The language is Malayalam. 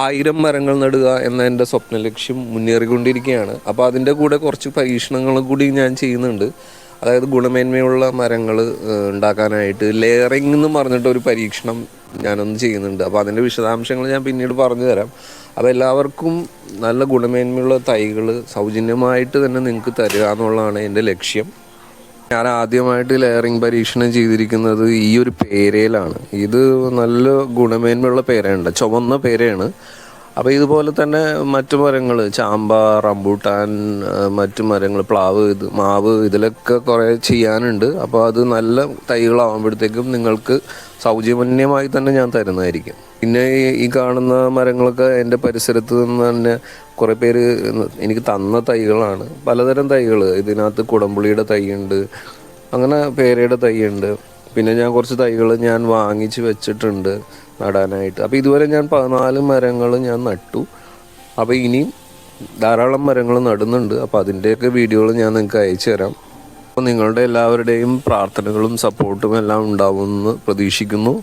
ആയിരം മരങ്ങൾ നടുക എന്ന എന്റെ സ്വപ്ന ലക്ഷ്യം മുന്നേറിക്കൊണ്ടിരിക്കുകയാണ്. അപ്പോൾ അതിന്റെ കൂടെ കുറച്ച് പരീക്ഷണങ്ങളും കൂടി ഞാൻ ചെയ്യുന്നുണ്ട്. അതായത് ഗുണമേന്മയുള്ള മരങ്ങൾ ഉണ്ടാക്കാനായിട്ട് ലെയറിംഗ് എന്ന് പറഞ്ഞിട്ട് ഒരു പരീക്ഷണം ഞാനൊന്ന് ചെയ്യുന്നുണ്ട്. അപ്പോൾ അതിന്റെ വിശദാംശങ്ങൾ ഞാൻ പിന്നീട് പറഞ്ഞു തരാം. അപ്പോൾ എല്ലാവർക്കും നല്ല ഗുണമേന്മയുള്ള തൈകൾ സൗജന്യമായിട്ട് തന്നെ നിങ്ങൾക്ക് തരിക എന്നുള്ളതാണ് എന്റെ ലക്ഷ്യം. ഞാൻ ആദ്യമായിട്ട് ലെയറിംഗ് പരീക്ഷണം ചെയ്തിരിക്കുന്നത് ഈ ഒരു പേരയിലാണ് ഇത് നല്ല ഗുണമേന്മയുള്ള പേരയുണ്ട് ചുവന്ന പേരയാണ് അപ്പോൾ ഇതുപോലെ തന്നെ മറ്റു മരങ്ങൾ ചാമ്പ റംബൂട്ടാൻ മറ്റു മരങ്ങൾ പ്ലാവ് ഇത് മാവ് ഇതിലൊക്കെ കുറേ ചെയ്യാനുണ്ട്. അപ്പോൾ അത് നല്ല തൈകളാകുമ്പോഴത്തേക്കും നിങ്ങൾക്ക് സൗജന്യമായി തന്നെ ഞാൻ തരുന്നതായിരിക്കും. പിന്നെ ഈ- ഈ കാണുന്ന മരങ്ങളൊക്കെ എന്റെ പരിസരത്ത് നിന്ന് തന്നെ കുറേ പേര് എനിക്ക് തന്ന തൈകളാണ്. പലതരം തൈകൾ ഇതിനകത്ത് കുടംപുളിയുടെ തൈയുണ്ട് അങ്ങനെ പേരയുടെ തൈയുണ്ട്. പിന്നെ ഞാൻ കുറച്ച് തൈകൾ ഞാൻ വാങ്ങിച്ച് വെച്ചിട്ടുണ്ട്. നടാനായിട്ട്. അപ്പോൾ ഇതുവരെ ഞാൻ പതിനാല് മരങ്ങൾ ഞാൻ നട്ടു. അപ്പോൾ ഇനിയും ധാരാളം മരങ്ങൾ നടുന്നുണ്ട്. അപ്പോൾ അതിന്റെയൊക്കെ വീഡിയോകൾ ഞാൻ നിങ്ങൾക്ക് അയച്ചു തരാം. അപ്പോൾ നിങ്ങളുടെ എല്ലാവരുടെയും പ്രാർത്ഥനകളും സപ്പോർട്ടും എല്ലാം ഉണ്ടാവുമെന്ന് പ്രതീക്ഷിക്കുന്നു.